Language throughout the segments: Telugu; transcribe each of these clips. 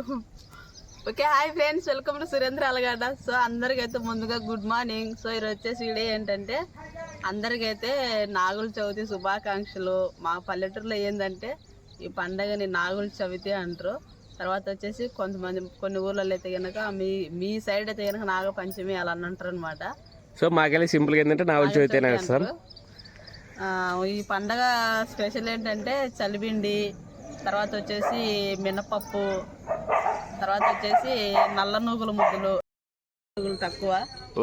Okay hi friends welcome to Surendra Alagadda so అందరికైతే ముందుగా గుడ్ మార్నింగ్ సో ఈరోజు వచ్చేసి వీడియో ఏంటంటే అందరికైతే నాగుల చవితి శుభాకాంక్షలు. మా పల్లెటూరులో ఏంటంటే ఈ పండగని నాగుల చవితి అంటారు. తర్వాత వచ్చేసి కొంతమంది కొన్ని ఊర్లలో అయితే కనుక మీ మీ సైడ్ అయితే కనుక నాగపంచమి అలా అని అంటారు అనమాట సో మాకెళ్ళి సింపుల్గా ఏంటంటే నాగుల చవితి ఈ పండగ స్పెషల్ ఏంటంటే చలిపిండి తర్వాత వచ్చేసి మినపప్పు తర్వాత వచ్చేసి నల్ల నూగుల ముద్దలు తక్కువ.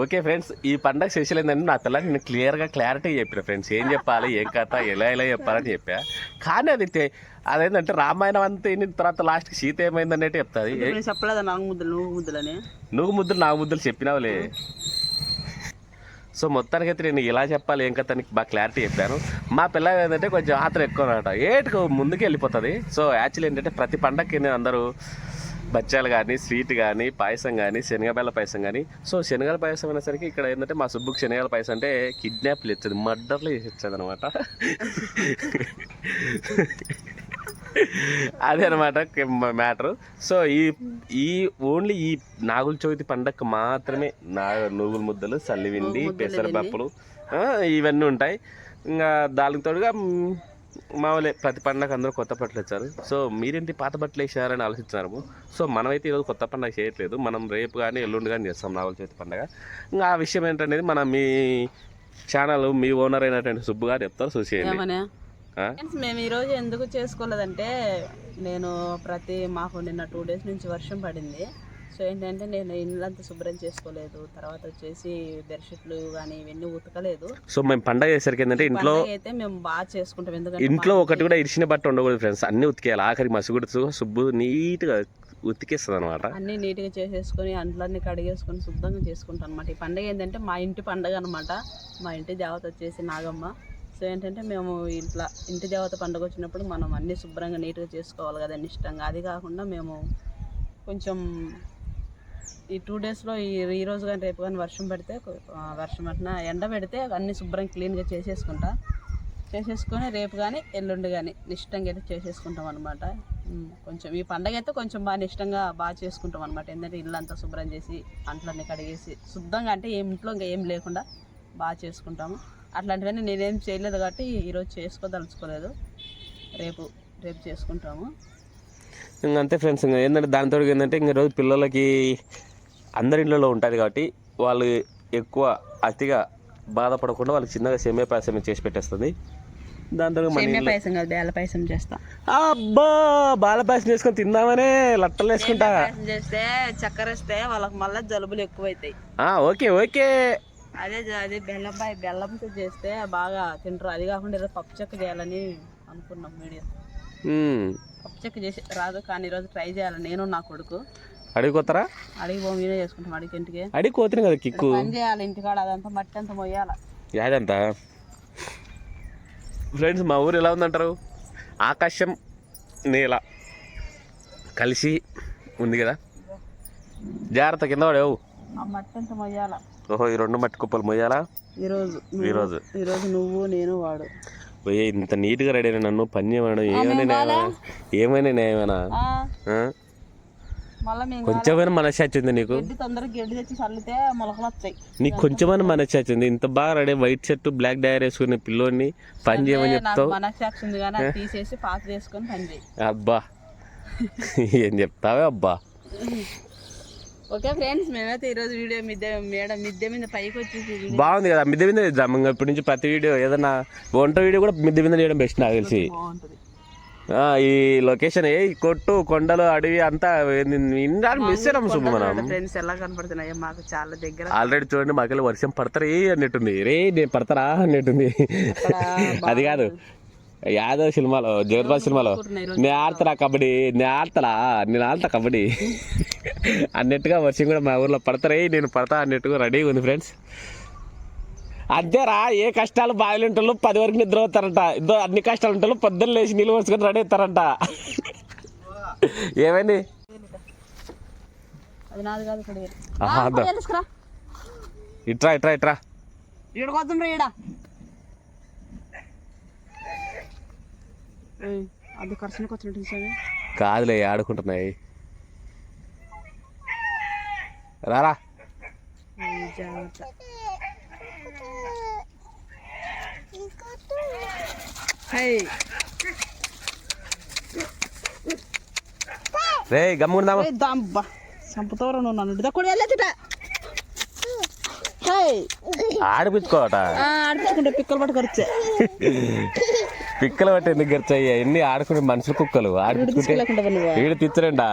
ఓకే ఫ్రెండ్స్ ఈ పండగ స్పెషల్ ఏంటంటే నా పిల్లలకి నేను క్లియర్గా క్లారిటీ చెప్పిన ఫ్రెండ్స్. ఏం చెప్పాలి ఏం కథ ఎలా ఎలా చెప్పాలని చెప్పా. కానీ అది అదేంటంటే రామాయణం అంతా అయిన తర్వాత లాస్ట్కి సీత ఏమైంది అన్నట్టు చెప్తుంది నేను చెప్పలేదా నాగు ముద్దలు నూగు ముద్దలని? నువ్వు ముద్దులు నాకు ముద్దులు చెప్పినావులే. సో మొత్తానికి అయితే నేను ఇలా చెప్పాలి ఏం కథ బాగా క్లారిటీ చెప్పాను. మా పిల్ల ఏంటంటే కొంచెం ఆత్రం ఎక్కువ అనమాట. ఏటుకు ముందుకు వెళ్ళిపోతుంది. సో యాక్చువల్లీ ఏంటంటే ప్రతి పండగకి నేను అందరూ బచ్చాలు కానీ స్వీట్ కానీ పాయసం కానీ శనగబెల్ల పాయసం కానీ సో శనగల పాయసం అనేసరికి ఇక్కడ ఏంటంటే మా సుబ్బుకి శనగల పాయసం అంటే కిడ్నాప్లు ఇచ్చేది మర్డర్లు ఇచ్చేది అనమాట. అదే అనమాట మ్యాటర్. సో ఈ ఈ ఓన్లీ ఈ నాగుల చవితి పండగకు మాత్రమే నా నువ్వుల ముద్దలు సల్లివిండి పెసరపప్పులు ఇవన్నీ ఉంటాయి. ఇంకా దానికి తోడుగా మామూలే ప్రతి పండగ అందరూ కొత్త బట్టలు ఇచ్చారు సో మీరేంటి పాత బట్టలు వేసారని ఆలోచించారు సో మనమైతే ఈరోజు కొత్త పండగ చేయట్లేదు. మనం రేపు కానీ ఎల్లుండి కానీ చేస్తాం నాగుల చవితి పండగ. ఇంకా ఆ విషయం ఏంటనేది మన మీ ఛానల్ మీ ఓనర్ అయినటువంటి సుబ్బు గారు చెప్తారు. చూసేయండి? ఫ్రెండ్స్ మేము ఈరోజు ఎందుకు చేసుకోలేదంటే నేను ప్రతి మాకు నిన్న టూ డేస్ నుంచి వర్షం పడింది. సో ఏంటంటే నేను ఇల్లంతా శుభ్రం చేసుకోలేదు. తర్వాత వచ్చేసి బెడ్షీట్లు కానీ ఇవన్నీ ఉతకలేదు. సో మేము పండగ చేసరికి ఏంటంటే ఇంట్లో అయితే మేము బాగా చేసుకుంటాం. ఎందుకంటే ఇంట్లో ఒకటి కూడా ఇరిచిన బట్ట ఉండకూడదు ఫ్రెండ్స్ అన్ని ఉతికేయాలి. ఆఖరి మసుగుడుతూ సుబ్బు నీట్గా ఉతికేస్తుంది అనమాట అన్ని నీట్గా చేసేసుకొని అంట్లన్నీ కడిగేసుకొని శుద్ధంగా చేసుకుంటాం అనమాట ఈ పండగ ఏంటంటే మా ఇంటి పండగ అనమాట మా ఇంటి దేవత వచ్చేసి నాగమ్మ. సో ఏంటంటే మేము ఇట్లా ఇంటి దేవత పండుగ వచ్చినప్పుడు మనం అన్ని శుభ్రంగా నీట్గా చేసుకోవాలి కదా ఇష్టంగా. అది కాకుండా మేము కొంచెం ఈ టూ డేస్లో ఈ ఈ రోజు కానీ రేపు కానీ వర్షం పెడితే వర్షం పట్టిన ఎండ పెడితే అన్ని శుభ్రం క్లీన్గా చేసేసుకుంటా. చేసేసుకొని రేపు కానీ ఎల్లుండి కానీ నిష్టంగా అయితే చేసేసుకుంటాం అనమాట కొంచెం ఈ పండగ అయితే కొంచెం బాగా నిష్టంగా బాగా చేసుకుంటాం అనమాట ఏంటంటే ఇల్లు అంతా శుభ్రం చేసి అంట్లన్నీ కడిగేసి శుద్ధంగా అంటే ఏ ఇంట్లో ఇంకా ఏం లేకుండా బాగా చేసుకుంటాము. అట్లాంటివన్నీ నేనేం చేయలేదు కాబట్టి ఈరోజు చేసుకోదలుచుకోలేదు. రేపు రేపు చేసుకుంటాము. ఇంకా అంతే ఫ్రెండ్స్ ఇంకా ఏంటంటే దానితో ఏంటంటే ఇంక రోజు పిల్లలకి అందరి ఇళ్ళలో ఉంటుంది కాబట్టి వాళ్ళు ఎక్కువ అతిగా బాధపడకుండా వాళ్ళకి చిన్నగా సెమే పాయసం చేసి పెట్టేస్తుంది. దాంతో సేమియా పాయసం కాదు బేల పాయసం చేస్తా. అబ్బా! బాల పాయసం చేసుకొని తిందామనే లట్టలు వేసుకుంటా. చేస్తే చక్కెర ఇస్తే వాళ్ళకి మళ్ళీ జలుబులు ఎక్కువైతాయి. Okay okay. అదే అదే బెల్లం పాయ బెల్లంతో చేస్తే బాగా తింటారు. అది కాకుండా ఈరోజు పప్పు చెక్క చేయాలని అనుకున్నాం మీడియా. పప్పు చెక్క చేసి రాదు కానీ ఈరోజు ట్రై చేయాలి. నేను నా కొడుకు. అడిగిపోతారా? అడిగి పోయి మీరే చేసుకుంటాం. అడిగి ఇంటికి. అడిగి కోతిని కదా కిక్కు. పని చేయాలి ఇంటికాడ అదంతా మట్టి అంతా మొయ్యాల. యాదంతా? ఫ్రెండ్స్ మా ఊరు ఎలా ఉందంటారు? ఆకాశం నేల. కలిసి ఉంది కదా? జాగ్రత్త కింద పడేవు. ఆ మట్టి అంతా మొయ్యాల. ఓహో ఈ రెండు మట్టి కుప్పలు మొయ్యాలా? ఈరోజు ఈరోజు. ఈరోజు నువ్వు నేను వాడు. పోయి ఇంత నీట్గా రెడీ అయినా నన్ను పని చేయమనడం ఏమైనా ఏమైనా మేము కొంచెమైనా మనశ్శాచి ఉంది నీకు? గడ్డి తొందరగా గడ్డి తెచ్చి చల్లితే మొలకలు వస్తాయి. నీకు కొంచెమైనా మనశ్శాచి ఉంది. ఇంత బాగా రెడీ వైట్ షర్ట్ బ్లాక్ డయర్ వేసుకునే పిల్లోని పని చేయమని చెప్తావు? అబ్బా. ఏం చెప్తావే అబ్బా? ఓకే ఫ్రెండ్స్ మేమైతే ఈరోజు వీడియో మిద్దె మేడ మిద్దె మీద పైకి వచ్చేసి బాగుంది కదా మిద్దె మీద చేద్దాం. ఇంకా ఇప్పటి నుంచి ప్రతి వీడియో ఏదైనా వంట వీడియో కూడా మిద్దె మీద చేయడం బెస్ట్ నాకు తెలిసి. ఈ లొకేషన్ ఏ కొట్టు కొండలు అడవి అంతా మిస్ అయినాం శుభ మనం. ఫ్రెండ్స్ ఎలా కనపడుతున్నాయో మాకు చాలా దగ్గర. ఆల్రెడీ చూడండి మాకెళ్ళి వర్షం పడతారే అన్నట్టుంది. రే నేను పడతారా అన్నట్టుంది. అది కాదు. యాదవ్ సినిమాలో జగద్బాద్ సినిమాలో. నేను ఆడతారా కబడ్డీ? నేను ఆడతారా నేను ఆడతా కబడ్డీ. అన్నట్టుగా వర్షం కూడా మా ఊర్లో పడతారే. నేను పడతా అన్నట్టుగా రెడీగా ఉంది ఫ్రెండ్స్. అంతేరా ఏ కష్టాలు బాధలు ఉంటాలో పది వరకు నిద్ర అవుతారంట ఇదో అన్ని కష్టాలు ఉంటాలో పొద్దున్న లేచి నీళ్ళు పోసుకొని రెడీ అవుతారంట. ఏమైంది? ఇట్రా ఇట్రా ఇట్రా. అది ఖర్చునికి వచ్చినట్టు చూసావే? కాదులే ఆడుకుంటున్నాయి. రారా. జాగ్రత్త. రే గమ్ముకుందామా ఏయ్, దాంబా. చంపుతావరా నువ్వు నన్ను? ఇదా కూడా వెళ్ళేదిట ఆడిపించుకోవట? ఆడిపించుకుంటే పిక్కలు పట్టుకొచ్చే పిక్కలు బట్టి ఎందుకు గరిచాయి? ఎన్ని ఆడుకునే మనుషులు కుక్కలు? నువ్వు వీడు తిచ్చరండా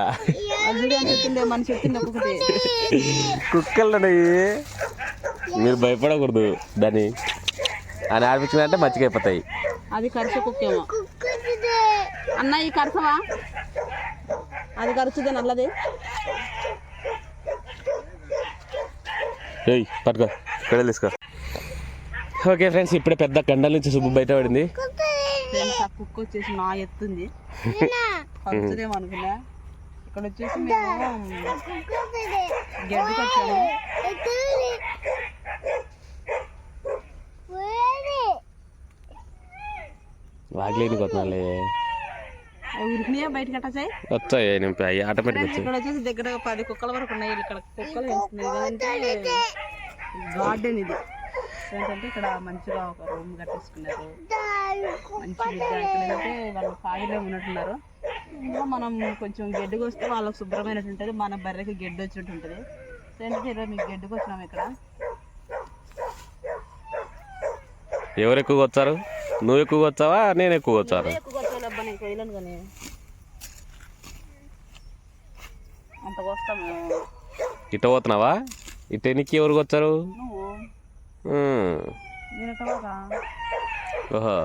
కుక్కలు మీరు భయపడకూడదు దాన్ని. అని ఆడిపించుకుంటే మంచిగా అయిపోతాయి అది కరిసే కుక్కేమో. అన్న ఈ కరసవా అది కరుచుదే నల్లది. ఏయ్ పట్టుకో. ఇక్కడ తీసుకో. ఓకే ఫ్రెండ్స్ ఇప్పుడే పెద్ద కండల నుంచి సుబ్బు బయట పడింది ఫ్రెండ్స్ ఆ కుక్క వచ్చేసి నా ఎత్తుంది. అనుకున్నా ఇక్కడ వచ్చేసి మేము గడ్డికి వచ్చాము. వాగిలేని కొత్తనాలే ఉరికినాయా బయటకి వచ్చాయి. ఆటోమేటిక్ ఇక్కడ వచ్చేసి దగ్గర పది కుక్కల వరకు ఉన్నాయి. ఇక్కడ కుక్కలు వేస్తున్నాయి. గార్డెన్ ఇది. ఏంటంటే ఇక్కడ మంచిగా ఒక రూమ్ కట్టేసుకున్నారు. మంచి విద్య ఇక్కడ ఏంటంటే వాళ్ళు ఖాళీలో ఉన్నట్టున్నారు. ఇంకా మనం కొంచెం గడ్డికి వస్తే వాళ్ళకి శుభ్రమైనట్టు ఉంటుంది మన బర్రెకి గడ్డి వచ్చినట్టు ఉంటుంది. సో ఏంటంటే ఈరోజు మీకు గడ్డికి వచ్చినాం ఇక్కడ. ఎవరు ఎక్కువగా వచ్చారు? నువ్వు ఎక్కువగా వచ్చావా? నేను ఎక్కువ వచ్చాను. అబ్బా నేను వదిలేను కానీ. అంత వస్తాము ఇట పోతున్నావా? ఇట ఎనికి ఎవరికి వచ్చారు? ఓహో.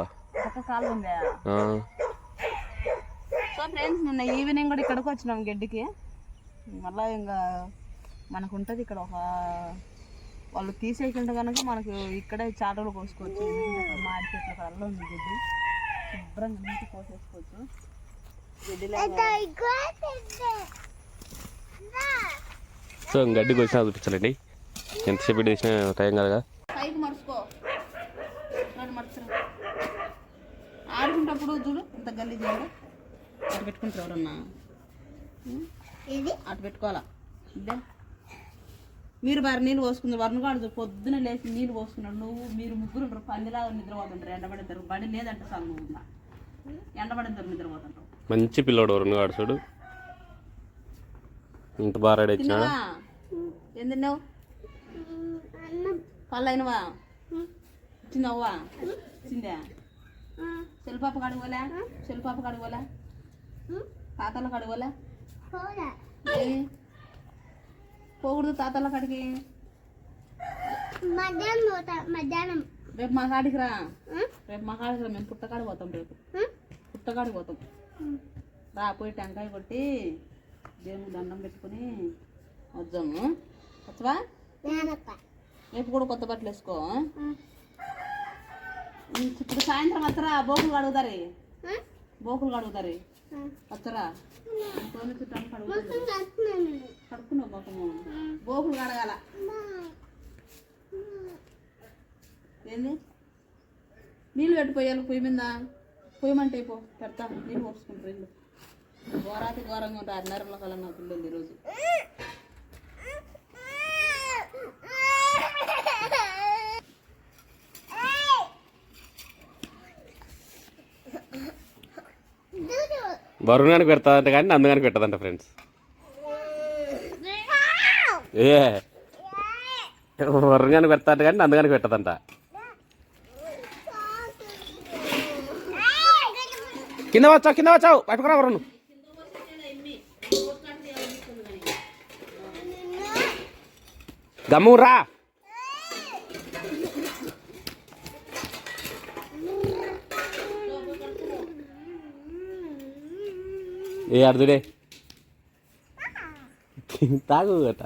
సో ఫ్రెండ్స్ నిన్న ఈవినింగ్ కూడా ఇక్కడికి వచ్చినాం గడ్డికి. మళ్ళీ ఇంకా మనకు ఉంటుంది ఇక్కడ ఒక వాళ్ళు తీసేయకుండా కనుక మనకు ఇక్కడే చాటలు కోసుకోవచ్చు. మాడి చెట్ల కడలో ఉంది గడ్డి. శుభ్రంగా నీటి కోసేసుకోవచ్చు. సో గడ్డికి వచ్చినా చూపించాలండి. ఎంతసేపు చేసిన టైం కదా ఆడుకుంటప్పుడు చూడు. ఇంత గల్లీ చేయాలి అటు పెట్టుకుంటారు ఎవరన్నా. అటు పెట్టుకోవాలా? ఇదే. మీరు బారి నీళ్ళు పోసుకుంది. వరుణ కాడు పొద్దున లేచి నీళ్ళు పోసుకున్నాడు. నువ్వు మీరు ముగ్గురు ఉంటారు. పందిలాగా నిద్రపోతుంటారు. ఎండబడిద్దరు. బండి లేదంటే సార్ నువ్వు ఉందా? ఎండబడిద్దరు నిద్రపోతుంటారు. మంచి పిల్లోడు వరుణ్ చూడు. ఇంత బాగా ఏం తిన్నావు? పళ్ళు అయినవా? తిన్నావా? తిందా? చెల్లిపాప కడుగోలే చెల్లిపాప కడుగోలే తాతల కడుగోలే పోకూడదు తాతల కాడికి. మధ్యాహ్నం రేపు మా కాడికి రా. రేపు మా కాడికి రా మేము పుట్టకాడికి పోతాం రేపు. పుట్టకాడికి పోతాం. రా పోయి టెంకాయ కొట్టి దేవునికి దండం పెట్టుకుని వద్దాము. వచ్చవా? రేపు కూడా కొత్త బట్టలు వేసుకో ఇప్పుడు సాయంత్రం వస్తారా బోకులు కడుగుతారు? బోకులు కడుగుతారు? వస్తారా కడుక్కున్నావు బొక్కము బోకులు కడగాల. ఏంది? నీళ్ళు పెట్టిపోయాలి పొయ్యి మీద. పొయ్యమంటే పో పెడతా. నీళ్ళు పోసుకుంటారు ఇల్లు ఘోరాతి ఘోరంగా ఉంటారు అన్నరలో కల నా పిల్లలు ఈరోజు. వరుణానికి పెడతాదంట కానీ నందుగానికి పెట్టదంట ఫ్రెండ్స్ ఏ. వరుణానికి పెడతాదంట కానీ నందుగానికి పెట్టదంట. కింద వచ్చావు కింద వచ్చావు. పట్టుకురా వరుణ్. గమ్ము రా. ఏ అర్జుడే తాగు గట